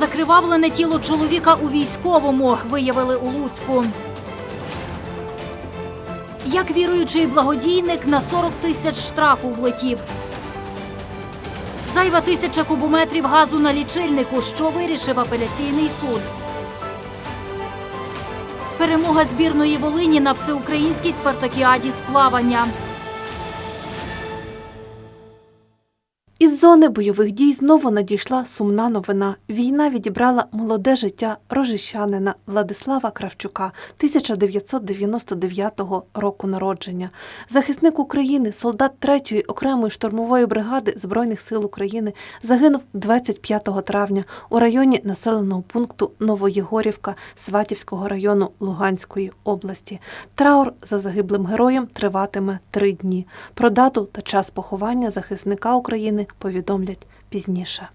Закривавлене тіло чоловіка у військовому виявили у Луцьку. Як віруючий благодійник на 40 тисяч штрафу влетів. Зайва тисяча кубометрів газу на лічильнику. Що вирішив апеляційний суд? Перемога збірної Волині на всеукраїнській спартакіаді з плавання. Зони бойових дій знову надійшла сумна новина. Війна відібрала молоде життя рожищанина Владислава Кравчука 1999 року народження. Захисник України, солдат 3-ї окремої штурмової бригади Збройних сил України, загинув 25 травня у районі населеного пункту Новоєгорівка Сватівського району Луганської області. Траур за загиблим героєм триватиме три дні. Про дату та час поховання захисника України повідомлять пізніше.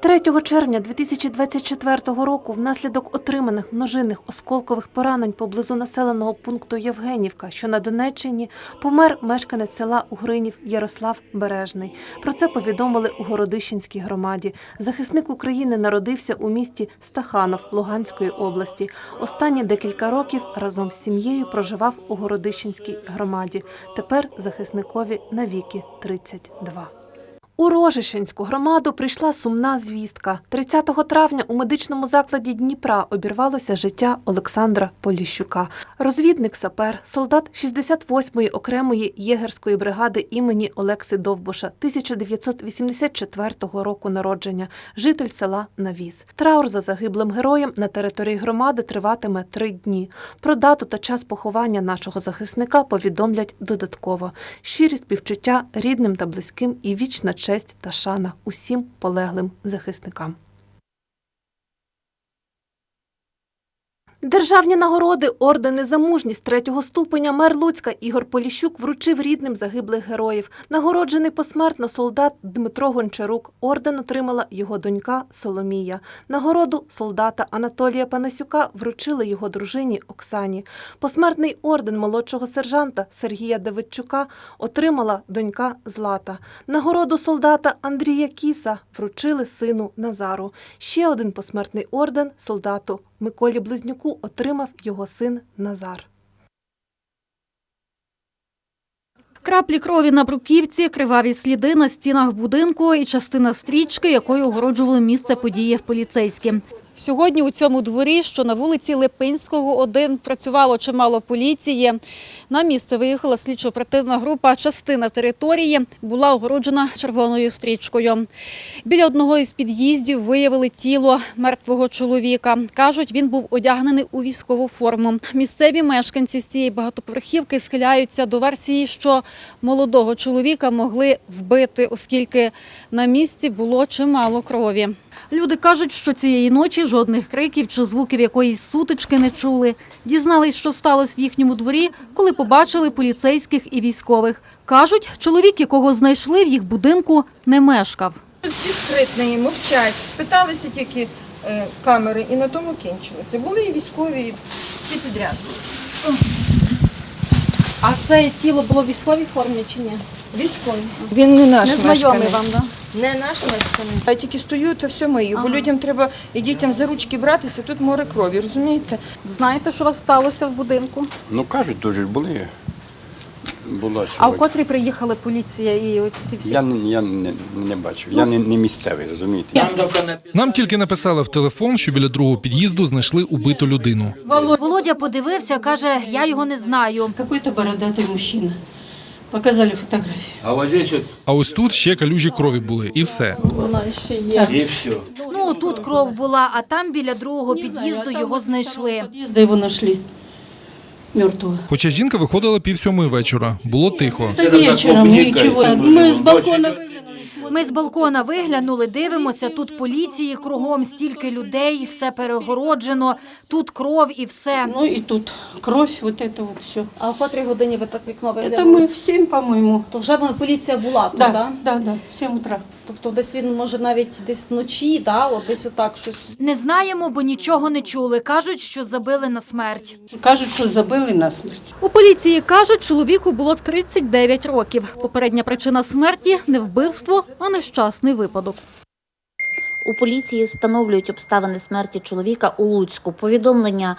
3 червня 2024 року внаслідок отриманих множинних осколкових поранень поблизу населеного пункту Євгенівка, що на Донеччині, помер мешканець села Угринів Ярослав Бережний. Про це повідомили у Городищенській громаді. Захисник України народився у місті Стаханов Луганської області. Останні декілька років разом з сім'єю проживав у Городищенській громаді. Тепер захисникові навіки 32. У Рожищенську громаду прийшла сумна звістка. 30 травня у медичному закладі Дніпра обірвалося життя Олександра Поліщука. Розвідник сапер, солдат 68-ї окремої єгерської бригади імені Олекси Довбуша 1984 року народження, житель села Навіс. Траур за загиблим героєм на території громади триватиме три дні. Про дату та час поховання нашого захисника повідомлять додатково. Щирі співчуття рідним та близьким і вічна честь та шана усім полеглим захисникам. Державні нагороди, ордени за мужність третього ступеня мер Луцька Ігор Поліщук вручив рідним загиблих героїв. Нагороджений посмертно солдат Дмитро Гончарук. Орден отримала його донька Соломія. Нагороду солдата Анатолія Панасюка вручили його дружині Оксані. Посмертний орден молодшого сержанта Сергія Давидчука отримала донька Злата. Нагороду солдата Андрія Кіса вручили сину Назару. Ще один посмертний орден солдату Миколі Близнюку отримав його син Назар. Краплі крові на бруківці, криваві сліди на стінах будинку і частина стрічки, якою огороджували місце події поліцейські. Сьогодні у цьому дворі, що на вулиці Липинського, 1, працювало чимало поліції. На місце виїхала слідчо-оперативна група. Частина території була огороджена червоною стрічкою. Біля одного із під'їздів виявили тіло мертвого чоловіка. Кажуть, він був одягнений у військову форму. Місцеві мешканці з цієї багатоповерхівки схиляються до версії, що молодого чоловіка могли вбити, оскільки на місці було чимало крові. Люди кажуть, що цієї ночі жодних криків чи звуків якоїсь сутички не чули. Дізнались, що сталося в їхньому дворі, коли побачили поліцейських і військових. Кажуть, чоловік, якого знайшли в їх будинку, не мешкав. Всі спритні, мовчать, спиталися тільки е, камери і на тому кінчилося. Були і військові, і всі підряд. А це тіло було в військовій формі чи ні? Військові. Він не наш Незнайомий мешканець. вам, да? Не наш мешканець. Я тільки стою та все мию, бо Ага. людям треба і дітям за ручки братися, тут море крові, розумієте? Знаєте, що у вас сталося в будинку? Ну кажуть, дуже були. Була А в сьогодні. котрій приїхала поліція і ці всі Я, не- я не, не бачив. Я не, не місцевий, розумієте? Нам тільки написали в телефон, що біля другого під'їзду знайшли убиту людину. Володя подивився, каже, я його не знаю. Какой-то бородатый мужчина. Показали фотографию. А вот здесь вот А ось тут ще калюжі крові були, і все. вона ще є. и все. Ну тут кров була, а там біля другого Не знаю, під'їзду там його возле знайшли. второго Подъезда его нашли мертвого. Хоча жінка виходила пів сьомої вечора, було тихо. Это вечером, ничего. Мы с балкона выглянули. Ми з балкона виглянули, дивимося. Тут поліції кругом, стільки людей, все перегороджено. Тут кров і все. Ну и тут кровь, вот это вот все. А в котрій годині ви так вікно Это виглянули? мы в 7, по-моему. То вже вона- поліція була тут, Да, да? да, да, в 7 утра. Тобто десь він може навіть десь вночі, да? От десь отак щось. Не знаємо, бо нічого не чули. Кажуть, що забили на смерть. Кажуть, що забили насмерть. У поліції кажуть, чоловіку було 39 років. Попередня причина смерті не вбивство, а нещасний випадок. У поліції встановлюють обставини смерті чоловіка у Луцьку. Повідомлення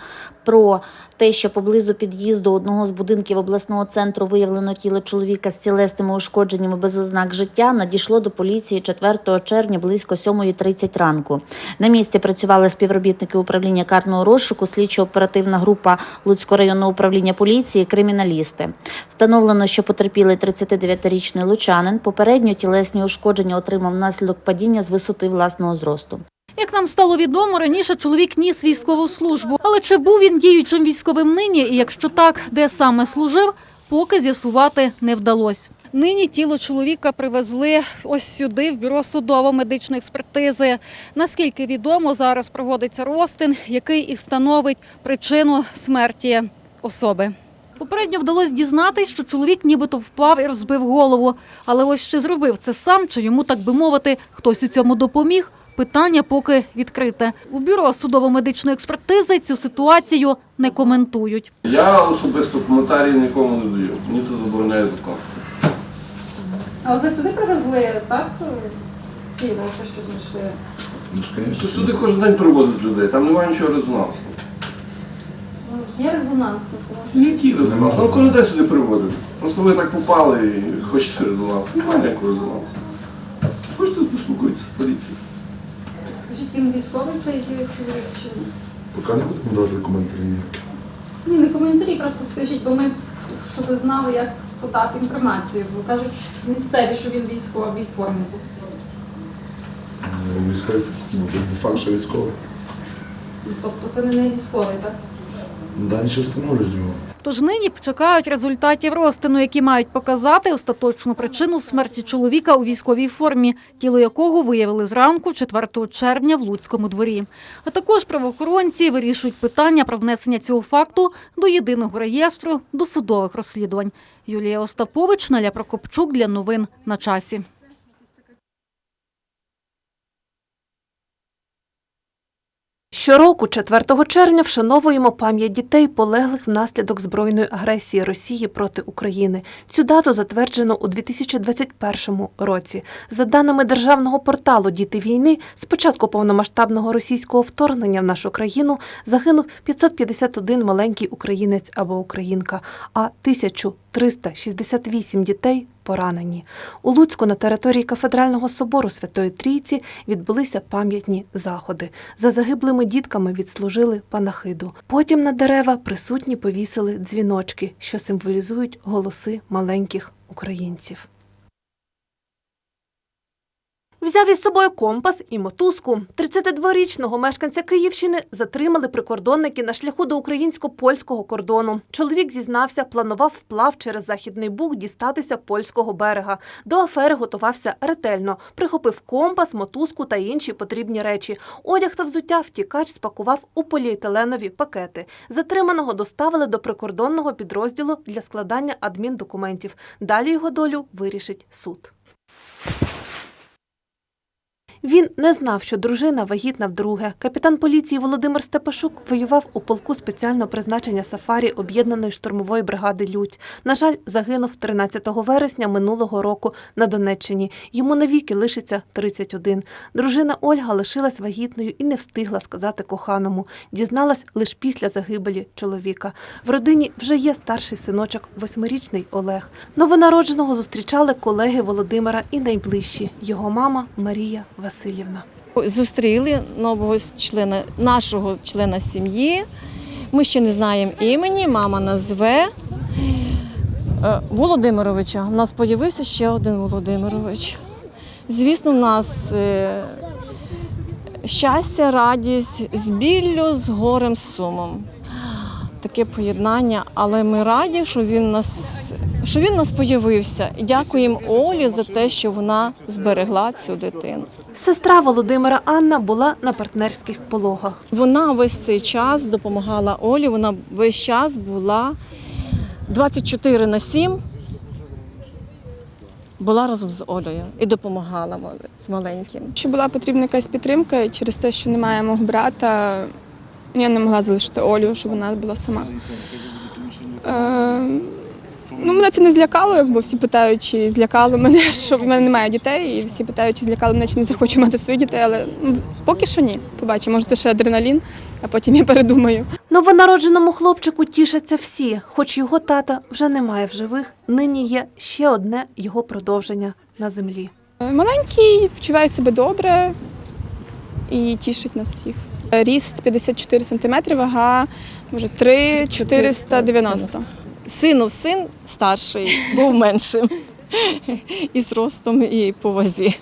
про те, що поблизу під'їзду одного з будинків обласного центру виявлено тіло чоловіка з цілесними ушкодженнями без ознак життя, надійшло до поліції 4 червня близько 7.30 ранку. На місці працювали співробітники управління карного розшуку, слідчо-оперативна група Луцького районного управління поліції, криміналісти. Встановлено, що потерпілий 39-річний лучанин попередньо тілесні ушкодження отримав внаслідок падіння з висоти власного зросту. Як нам стало відомо, раніше чоловік ніс військову службу. Але чи був він діючим військовим нині, і якщо так, де саме служив, поки з'ясувати не вдалося. Нині тіло чоловіка привезли ось сюди, в бюро судово-медичної експертизи. Наскільки відомо, зараз проводиться розтин, який і встановить причину смерті особи. Попередньо вдалося дізнатись, що чоловік нібито впав і розбив голову. Але ось чи зробив це сам, чи йому, так би мовити, хтось у цьому допоміг, питання поки відкрите. У бюро судово-медичної експертизи цю ситуацію не коментують. Я особисто коментарі нікому не даю. Мені це забороняє закон. А ви сюди привезли, так? Тіло, те, що знайшли. Ну, Що Сюди кожен день привозять людей, там немає нічого резонансного. Є резонанс. Який резонанс? Ну кожен день сюди привозять. Просто ви так попали і хочете резонанс. Немає ніякого резонансу. Хочете поспілкуйтесь з поліцією. Він військовий цей чоловік чи ні? Поки не будемо давати коментарі ніякі. Ні, не коментарі, просто скажіть, бо ми щоб знали, як подати інформацію. Бо кажуть місцеві, що він військовий формі. Ну, Військовий, ну, не факт, що військовий. Тобто це не військовий, так? Далі ще встановлюють його. Тож нині чекають результатів розтину, які мають показати остаточну причину смерті чоловіка у військовій формі, тіло якого виявили зранку 4 червня в Луцькому дворі. А також правоохоронці вирішують питання про внесення цього факту до єдиного реєстру досудових розслідувань. Юлія Остапович, Наля Прокопчук для новин на часі. Щороку, 4 червня, вшановуємо пам'ять дітей, полеглих внаслідок збройної агресії Росії проти України. Цю дату затверджено у 2021 році. За даними державного порталу Діти війни, з початку повномасштабного російського вторгнення в нашу країну загинув 551 маленький українець або українка, а 1368 дітей поранені. У Луцьку на території кафедрального собору Святої Трійці відбулися пам'ятні заходи. За загиблими дітками відслужили панахиду. Потім на дерева присутні повісили дзвіночки, що символізують голоси маленьких українців. Взяв із собою компас і мотузку. 32-річного мешканця Київщини затримали прикордонники на шляху до українсько-польського кордону. Чоловік зізнався, планував вплав через західний буг дістатися польського берега. До афери готувався ретельно. Прихопив компас, мотузку та інші потрібні речі. Одяг та взуття втікач спакував у поліетиленові пакети. Затриманого доставили до прикордонного підрозділу для складання адміндокументів. Далі його долю вирішить суд. Він не знав, що дружина вагітна вдруге. Капітан поліції Володимир Степашук воював у полку спеціального призначення сафарі об'єднаної штурмової бригади Людь. На жаль, загинув 13 вересня минулого року на Донеччині. Йому навіки лишиться 31. Дружина Ольга лишилась вагітною і не встигла сказати коханому. Дізналась лише після загибелі чоловіка. В родині вже є старший синочок, восьмирічний Олег. Новонародженого зустрічали колеги Володимира і найближчі його мама Марія Васильівна. Зустріли нового члена нашого члена сім'ї. Ми ще не знаємо імені, мама назве Е, Володимировича. У нас з'явився ще один Володимирович. Звісно, в нас е, щастя, радість з біллю, з горем, з сумом. Таке поєднання, але ми раді, що він нас, що він нас появився. Дякуємо Олі за те, що вона зберегла цю дитину. Сестра Володимира Анна була на партнерських пологах. Вона весь цей час допомагала Олі. Вона весь час була 24 на 7 була разом з Олею і допомагала з маленьким. Що була потрібна якась підтримка через те, що немає мого брата, я не могла залишити Олю, щоб вона була сама. Е, Ну, мене це не злякало, якби всі питають, чи злякали мене, що в мене немає дітей, і всі питають, чи злякали мене, чи не захочу мати своїх дітей, але ну, поки що ні. Побачимо, може це ще адреналін, а потім я передумаю. Новонародженому хлопчику тішаться всі, хоч його тата вже немає в живих. Нині є ще одне його продовження на землі. Маленький, почуває себе добре і тішить нас всіх. Ріст 54 см, вага може 3 490. Сину син старший, був меншим. І з ростом, і по вазі.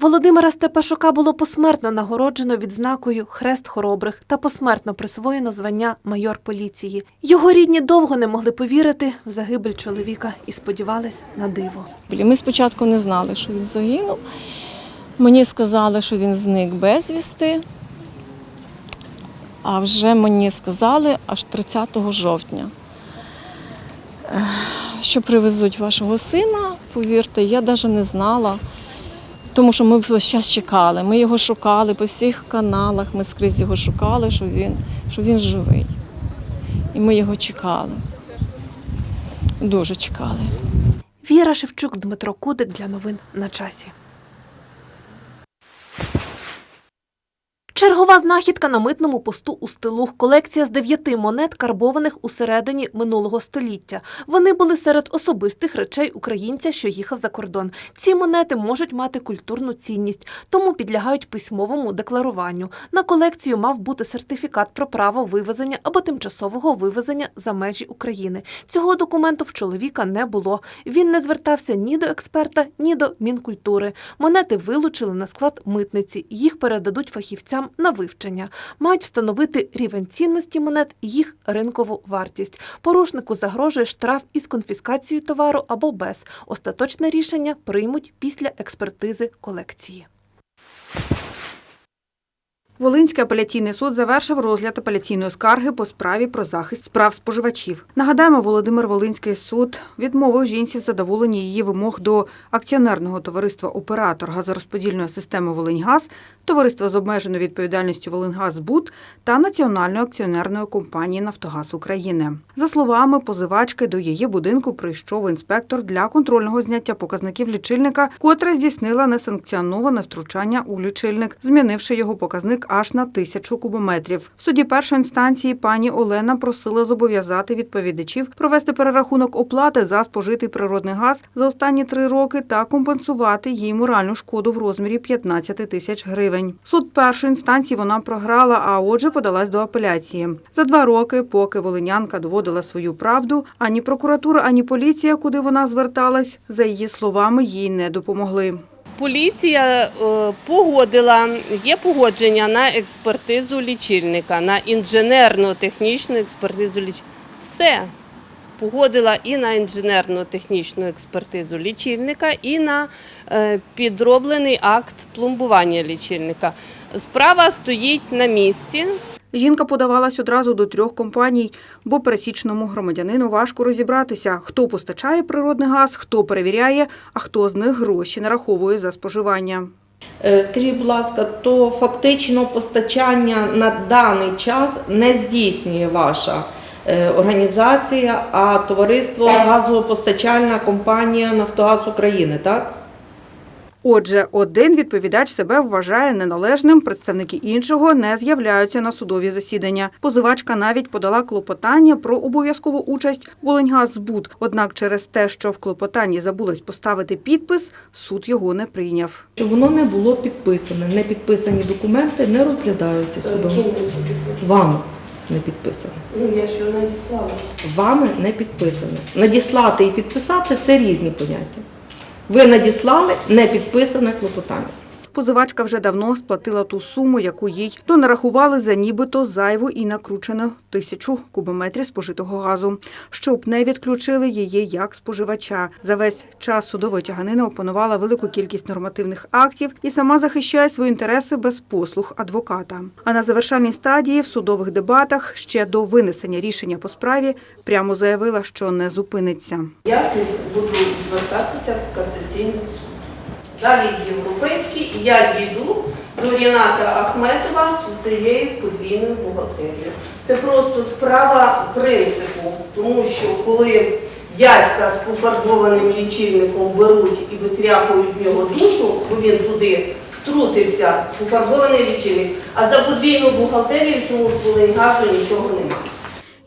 Володимира Степашука було посмертно нагороджено відзнакою Хрест хоробрих та посмертно присвоєно звання майор поліції. Його рідні довго не могли повірити в загибель чоловіка і сподівались на диво. Ми спочатку не знали, що він загинув. Мені сказали, що він зник безвісти. А вже мені сказали аж 30 жовтня, що привезуть вашого сина. Повірте, я навіть не знала, тому що ми весь час чекали. Ми його шукали по всіх каналах, ми скрізь його шукали, що він, що він живий. І ми його чекали. Дуже чекали. Віра Шевчук, Дмитро Кудик для новин на часі. Чергова знахідка на митному посту у стилу. Колекція з дев'яти монет, карбованих у середині минулого століття. Вони були серед особистих речей українця, що їхав за кордон. Ці монети можуть мати культурну цінність, тому підлягають письмовому декларуванню. На колекцію мав бути сертифікат про право вивезення або тимчасового вивезення за межі України. Цього документу в чоловіка не було. Він не звертався ні до експерта, ні до мінкультури. Монети вилучили на склад митниці. Їх передадуть фахівцям на вивчення. Мають встановити рівень цінності монет і їх ринкову вартість. Порушнику загрожує штраф із конфіскацією товару або без. Остаточне рішення приймуть після експертизи колекції. Волинський апеляційний суд завершив розгляд апеляційної скарги по справі про захист прав споживачів. Нагадаємо, Володимир Волинський суд відмовив жінці в її вимог до акціонерного товариства Оператор газорозподільної системи Волиньгаз, товариства з обмеженою відповідальністю Волиньгазбуд та Національної акціонерної компанії Нафтогаз України. За словами позивачки, до її будинку прийшов інспектор для контрольного зняття показників лічильника, котра здійснила несанкціоноване втручання у лічильник, змінивши його показник аж на тисячу кубометрів. В суді першої інстанції пані Олена просила зобов'язати відповідачів провести перерахунок оплати за спожитий природний газ за останні три роки та компенсувати їй моральну шкоду в розмірі 15 тисяч гривень. Суд першої інстанції вона програла, а отже подалась до апеляції. За два роки, поки волинянка доводила свою правду, ані прокуратура, ані поліція, куди вона зверталась, за її словами, їй не допомогли. Поліція е, погодила, є погодження на експертизу лічильника, на інженерно-технічну експертизу лічильника. Все. Погодила і на інженерно-технічну експертизу лічильника, і на е, підроблений акт пломбування лічильника. Справа стоїть на місці. Жінка подавалась одразу до трьох компаній, бо пересічному громадянину важко розібратися, хто постачає природний газ, хто перевіряє, а хто з них гроші нараховує за споживання. Е, Скажіть, будь ласка, то фактично постачання на даний час не здійснює ваша е, організація, а товариство газопостачальна компанія Нафтогаз України, так? Отже, один відповідач себе вважає неналежним, представники іншого не з'являються на судові засідання. Позивачка навіть подала клопотання про обов'язкову участь Волиньгазбуд. Однак через те, що в клопотанні забулось поставити підпис, суд його не прийняв. Що воно не було підписане. Не підписані документи не розглядаються судом. Вами не підписано. Ну, я що надіслала. Вами не підписано. Надіслати і підписати це різні поняття. Ви надіслали не підписане клопотання. Позивачка вже давно сплатила ту суму, яку їй донарахували за нібито зайву і накручену тисячу кубометрів спожитого газу, щоб не відключили її як споживача. За весь час судової тяганини опанувала велику кількість нормативних актів і сама захищає свої інтереси без послуг адвоката. А на завершальній стадії в судових дебатах ще до винесення рішення по справі прямо заявила, що не зупиниться. Я буду звертатися в касаційний суд. Далі в європейський, і я дійду до Ріната Ахметова з цією подвійною бухгалтерією. Це просто справа принципу, тому що коли дядька з пофарбованим лічильником беруть і витряхують в нього душу, бо він туди втрутився, пофарбований лічильник, а за подвійну бухгалтерію чомусь Волиньгазу нічого немає.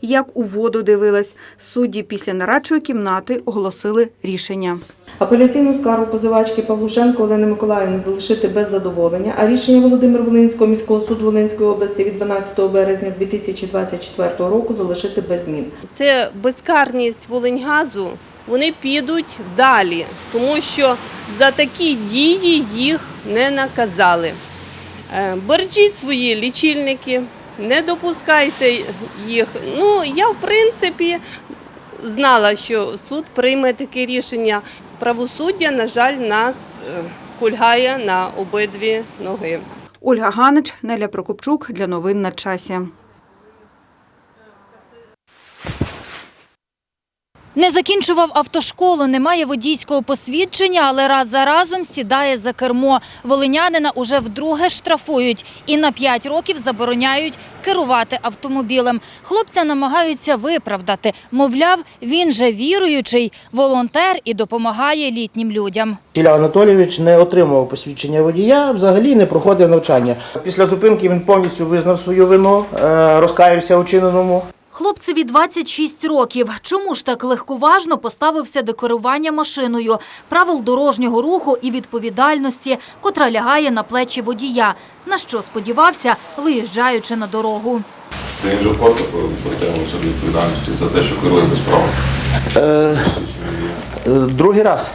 Як у воду дивилась, судді після нарадчої кімнати оголосили рішення. Апеляційну скаргу позивачки Павлушенко Олени Миколаївни залишити без задоволення, а рішення Володимир Волинського міського суду Волинської області від 12 березня 2024 року залишити без змін. Це безкарність Волиньгазу. Вони підуть далі, тому що за такі дії їх не наказали. Е, Бережіть свої лічильники, не допускайте їх. Ну, я в принципі знала, що суд прийме таке рішення. Правосуддя, на жаль, нас е, кульгає на обидві ноги. Ольга Ганич, Неля Прокопчук для новин на часі. Не закінчував автошколу, не має водійського посвідчення, але раз за разом сідає за кермо. Волинянина уже вдруге штрафують і на 5 років забороняють керувати автомобілем. Хлопця намагаються виправдати. Мовляв, він же віруючий, волонтер і допомагає літнім людям. Ілля Анатолійович не отримував посвідчення водія, взагалі не проходив навчання. Після зупинки він повністю визнав свою вину, е, розкаявся у чиненому. Хлопцеві 26 років. Чому ж так легковажно поставився до керування машиною, правил дорожнього руху і відповідальності, котра лягає на плечі водія? На що сподівався, виїжджаючи на дорогу? Це він же вкотре притягнув собі відповідальності за те, що керує без права. Е, е, другий раз.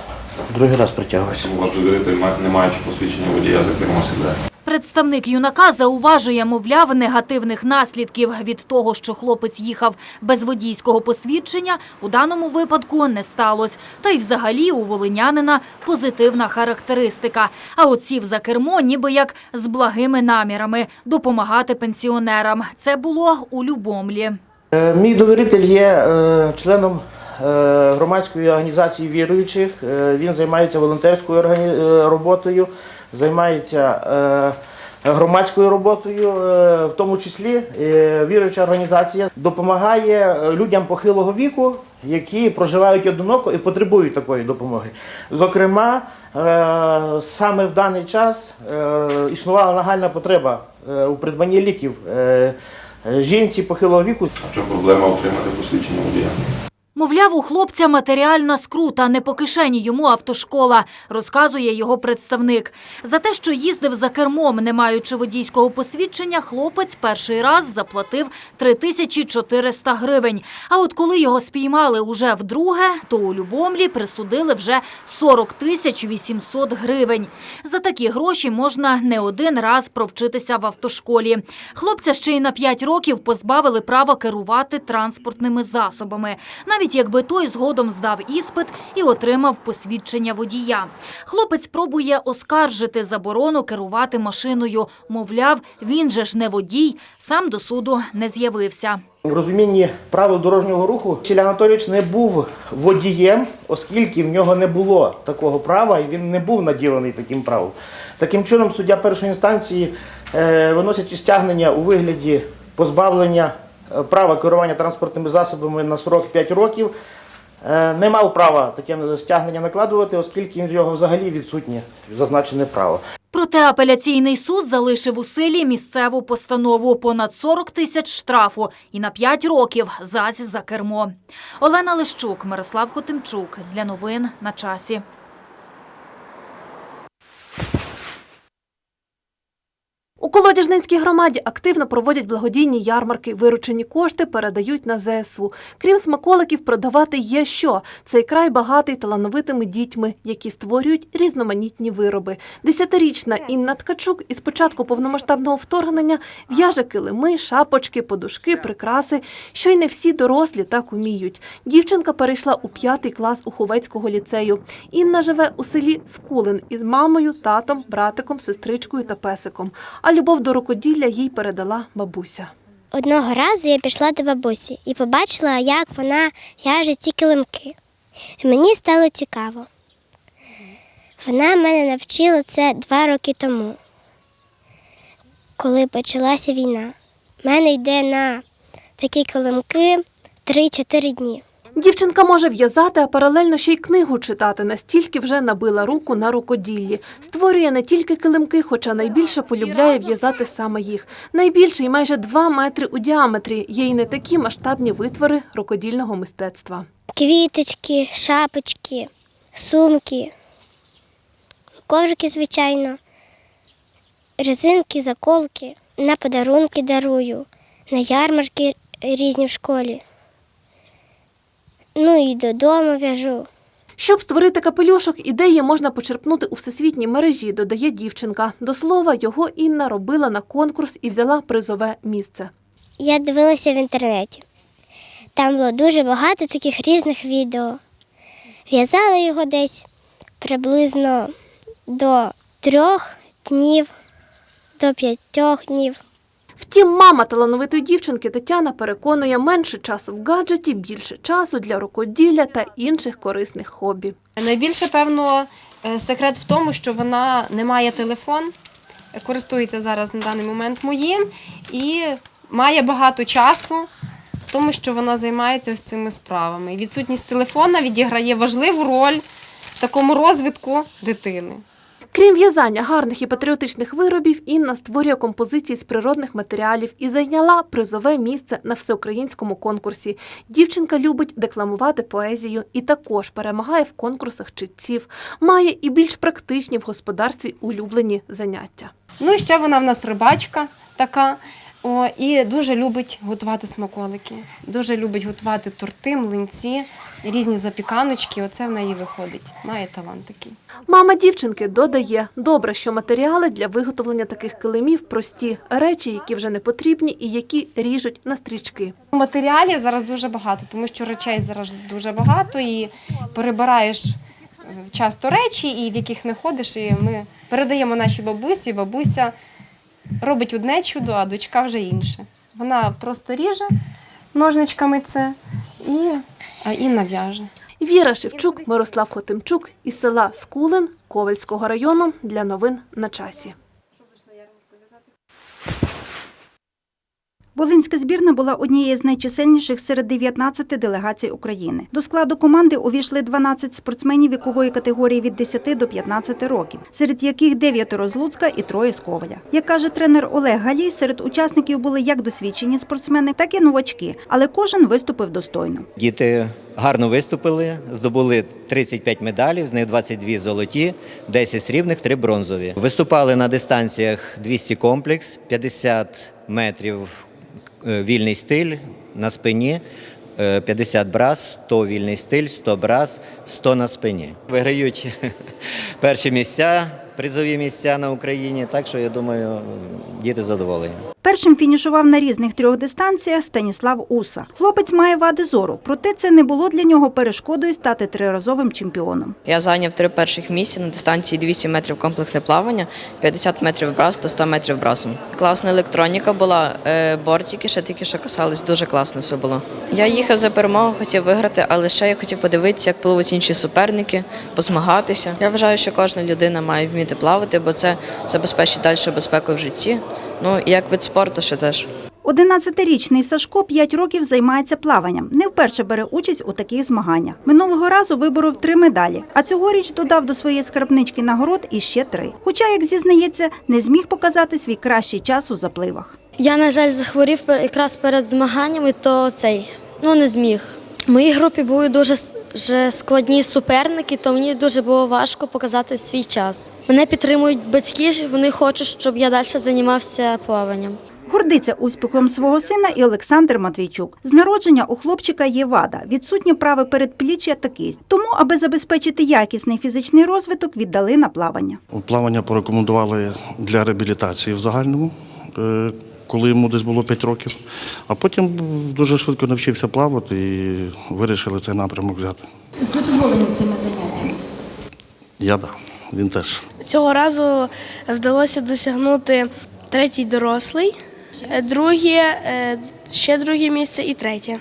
Другий раз притягувався. Можна довірити, не маючи посвідчення водія за кермо сідає. Представник юнака зауважує, мовляв, негативних наслідків від того, що хлопець їхав без водійського посвідчення, у даному випадку не сталося. Та й взагалі у волинянина позитивна характеристика. А от сів за кермо ніби як з благими намірами – допомагати пенсіонерам. Це було у Любомлі. Е, Мій довіритель є е, членом е, громадської організації віруючих. Він займається волонтерською роботою, займається громадською роботою, е, в тому числі е, віруюча організація допомагає людям похилого віку, які проживають одиноко і потребують такої допомоги. Зокрема, е, саме в даний час існувала нагальна потреба у придбанні ліків. Жінці похилого віку А чому проблема отримати посвідчення водія? Мовляв, у хлопця матеріальна скрута, не по кишені йому автошкола, розказує його представник. За те, що їздив за кермом, не маючи водійського посвідчення, хлопець перший раз заплатив 3400 гривень. А от коли його спіймали уже вдруге, то у Любомлі присудили вже 40 тисяч 800 гривень. За такі гроші можна не один раз провчитися в автошколі. Хлопця ще й на 5 років позбавили права керувати транспортними засобами, навіть якби той згодом здав іспит і отримав посвідчення водія. Хлопець пробує оскаржити заборону керувати машиною. Мовляв, він же ж не водій, сам до суду не з'явився. В розумінні правил дорожнього руху Ілля Анатолійович не був водієм, оскільки в нього не було такого права і він не був наділений таким правом. Таким чином, суддя першої інстанції, е, виносячи стягнення у вигляді позбавлення права керування транспортними засобами на срок 5 років, е, не мав права таке стягнення накладувати, оскільки його взагалі відсутнє зазначене право. Проте апеляційний суд залишив у силі місцеву постанову понад 40 тисяч штрафу і на 5 років зась за кермо. Олена Лищук, Мирослав Хотимчук. Для новин на часі. У Колодяжнинській громаді активно проводять благодійні ярмарки. Виручені кошти передають на ЗСУ. Крім смаколиків, продавати є що. Цей край багатий талановитими дітьми, які створюють різноманітні вироби. Десятирічна Інна Ткачук із початку повномасштабного вторгнення в'яже килими, шапочки, подушки, прикраси, що й не всі дорослі так уміють. Дівчинка перейшла у п'ятий клас Уховецького ліцею. Інна живе у селі Скулин із мамою, татом, братиком, сестричкою та песиком. Любов до рукоділля їй передала бабуся. Одного разу я пішла до бабусі і побачила, як вона в'яже ці килимки. Мені стало цікаво. Вона мене навчила це два роки тому, коли почалася війна. У мене йде на такі килимки 3-4 дні. Дівчинка може в'язати, а паралельно ще й книгу читати. Настільки вже набила руку на рукоділлі. Створює не тільки килимки, хоча найбільше полюбляє в'язати саме їх. Найбільший майже 2 метри у діаметрі. Є й не такі масштабні витвори рукодільного мистецтва. Квіточки, шапочки, сумки, коврики, звичайно, резинки, заколки. На подарунки дарую, на ярмарки різні в школі. Ну і додому в'яжу. Щоб створити капелюшок, ідеї можна почерпнути у всесвітній мережі, додає дівчинка. До слова, його Інна робила на конкурс і взяла призове місце. Я дивилася в інтернеті. Там було дуже багато таких різних відео. В'язала його десь приблизно до трьох днів, до п'ятьох днів. Втім, мама талановитої дівчинки Тетяна переконує менше часу в гаджеті, більше часу для рукоділля та інших корисних хобі. Найбільше, певно, е, секрет в тому, що вона не має телефон, користується зараз на даний момент моїм і має багато часу, тому що вона займається ось цими справами. Відсутність телефона відіграє важливу роль в такому розвитку дитини. Крім в'язання гарних і патріотичних виробів, Інна створює композиції з природних матеріалів і зайняла призове місце на всеукраїнському конкурсі. Дівчинка любить декламувати поезію і також перемагає в конкурсах читців. Має і більш практичні в господарстві улюблені заняття. Ну і ще вона в нас рибачка така. О, і дуже любить готувати смаколики. Дуже любить готувати торти, млинці, різні запіканочки. Оце в неї виходить. Має талант такий. Мама дівчинки додає, добре, що матеріали для виготовлення таких килимів прості речі, які вже не потрібні і які ріжуть на стрічки. Матеріалів зараз дуже багато, тому що речей зараз дуже багато і перебираєш е, часто речі, і в яких не ходиш. І ми передаємо нашій бабусі. Бабуся робить одне чудо, а дочка вже інше. Вона просто ріже ножничками це і а Інна в'яже. Віра Шевчук, Мирослав Хотимчук із села Скулин Ковальського району для новин на часі. Волинська збірна була однією з найчисельніших серед 19 делегацій України. До складу команди увійшли 12 спортсменів вікової категорії від 10 до 15 років, серед яких 9 з Луцька і троє з Коваля. Як каже тренер Олег Галій, серед учасників були як досвідчені спортсмени, так і новачки, але кожен виступив достойно. Діти гарно виступили, здобули 35 медалей, з них 22 золоті, 10 срібних, 3 бронзові. Виступали на дистанціях 200 комплекс, 50 метрів вільний стиль на спині, е, 50 брас, 100 вільний стиль, 100 брас, 100 на спині. Виграють перші місця, призові місця на Україні, так що я думаю, діти задоволені. Першим фінішував на різних трьох дистанціях Станіслав Уса. Хлопець має вади зору, проте це не було для нього перешкодою стати триразовим чемпіоном. Я зайняв три перших місця на дистанції 200 метрів комплексне плавання, 50 метрів брас та 100 метрів брасом. Класна електроніка була, е, бортики ще тільки що касались, дуже класно все було. Я їхав за перемогу, хотів виграти, але ще я хотів подивитися, як пливуть інші суперники, позмагатися. Я вважаю, що кожна людина має вміти плавати, бо це забезпечить далі безпеку в житті. Ну і як вид спорту ще теж. 11-річний Сашко 5 років займається плаванням. Не вперше бере участь у таких змаганнях. Минулого разу виборов три медалі, а цьогоріч додав до своєї скарбнички нагород іще три. Хоча, як зізнається, не зміг показати свій кращий час у запливах. Я, на жаль, захворів якраз перед змаганнями, то цей ну не зміг. В моїй групі були дуже вже складні суперники, то мені дуже було важко показати свій час. Мене підтримують батьки, вони хочуть, щоб я далі займався плаванням. Гордиться успіхом свого сина і Олександр Матвійчук. З народження у хлопчика є вада, відсутнє праве передпліччя та кисть. Тому, аби забезпечити якісний фізичний розвиток, віддали на плавання. Плавання порекомендували для реабілітації в загальному, е, коли йому десь було 5 років. А потім дуже швидко навчився плавати і вирішили цей напрямок взяти. Задоволені цими заняттями. Я да, він теж. Цього разу вдалося досягнути третій дорослий, е, друге, е, ще друге місце і третє.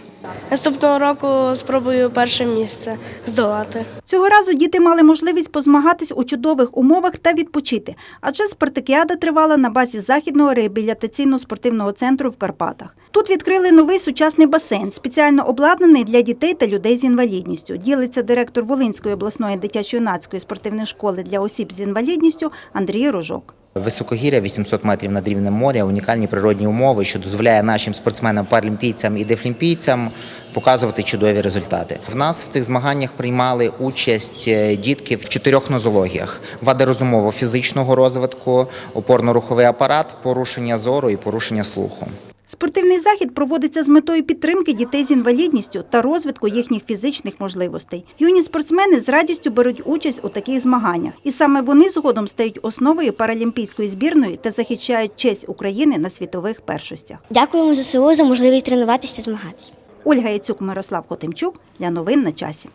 Наступного року спробую перше місце здолати. Цього разу діти мали можливість позмагатись у чудових умовах та відпочити, адже спартакіада тривала на базі західного реабілітаційно-спортивного центру в Карпатах. Тут відкрили новий сучасний басейн, спеціально обладнаний для дітей та людей з інвалідністю. Ділиться директор Волинської обласної дитячо-юнацької спортивної школи для осіб з інвалідністю Андрій Рожок. Високогір'я 800 метрів над рівнем моря, унікальні природні умови, що дозволяє нашим спортсменам, паралімпійцям і дефлімпійцям показувати чудові результати. В нас в цих змаганнях приймали участь е, дітки в чотирьох нозологіях: вади розумово-фізичного розвитку, опорно-руховий апарат, порушення зору і порушення слуху. Спортивний захід проводиться з метою підтримки дітей з інвалідністю та розвитку їхніх фізичних можливостей. Юні спортсмени з радістю беруть участь у таких змаганнях, і саме вони згодом стають основою паралімпійської збірної та захищають честь України на світових першостях. Дякуємо ЗСУ за можливість тренуватися та змагатися. Ольга Яцюк, Мирослав Хотимчук для новин на часі.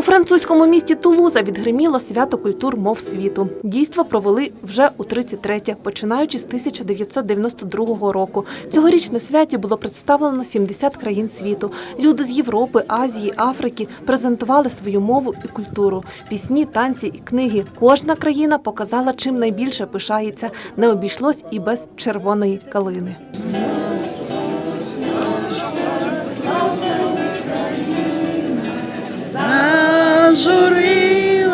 У французькому місті Тулуза відгриміло свято культур мов світу. Дійства провели вже у 33-те, починаючи з 1992 року. Цьогоріч на святі було представлено 70 країн світу. Люди з Європи, Азії, Африки презентували свою мову і культуру, пісні, танці і книги. Кожна країна показала, чим найбільше пишається. Не обійшлось і без червоної калини. Зажурилася,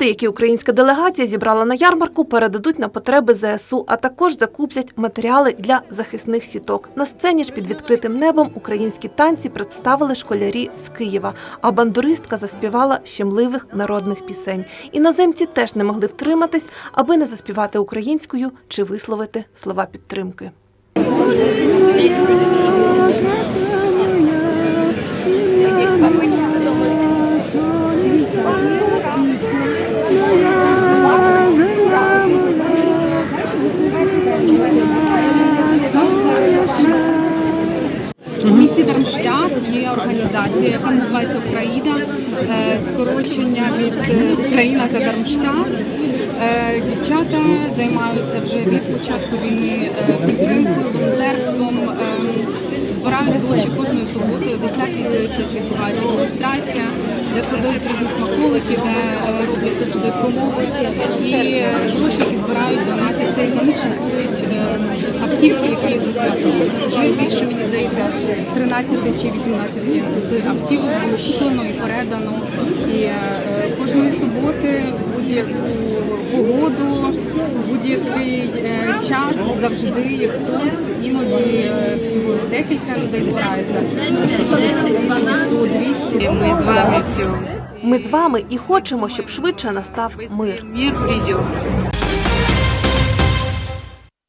Кошти, які українська делегація зібрала на ярмарку, передадуть на потреби ЗСУ, а також закуплять матеріали для захисних сіток. На сцені ж під відкритим небом українські танці представили школярі з Києва, а бандуристка заспівала щемливих народних пісень. Іноземці теж не могли втриматись, аби не заспівати українською чи висловити слова підтримки. Дармштадт є організація, яка називається Україна, е, скорочення від е, Україна та Дармштадт. Е, Дівчата займаються вже від початку війни підтримкою, волонтерством, е, збирають гроші кожної суботи о 10.30 відбувається демонстрація, де продають різні смаколики, де роблять завжди промови. І гроші, які збирають, донатяться і за них купують е, автівки, які. Вже більше, мені здається, 13 чи 18 автівок було куплено і передано. І е, кожної суботи в будь-яку погоду, в будь-який е, час завжди хтось, іноді е, всього декілька людей збирається. Іноді 100-200. Ми з вами Ми з вами і хочемо, щоб швидше настав мир. Мир прийде.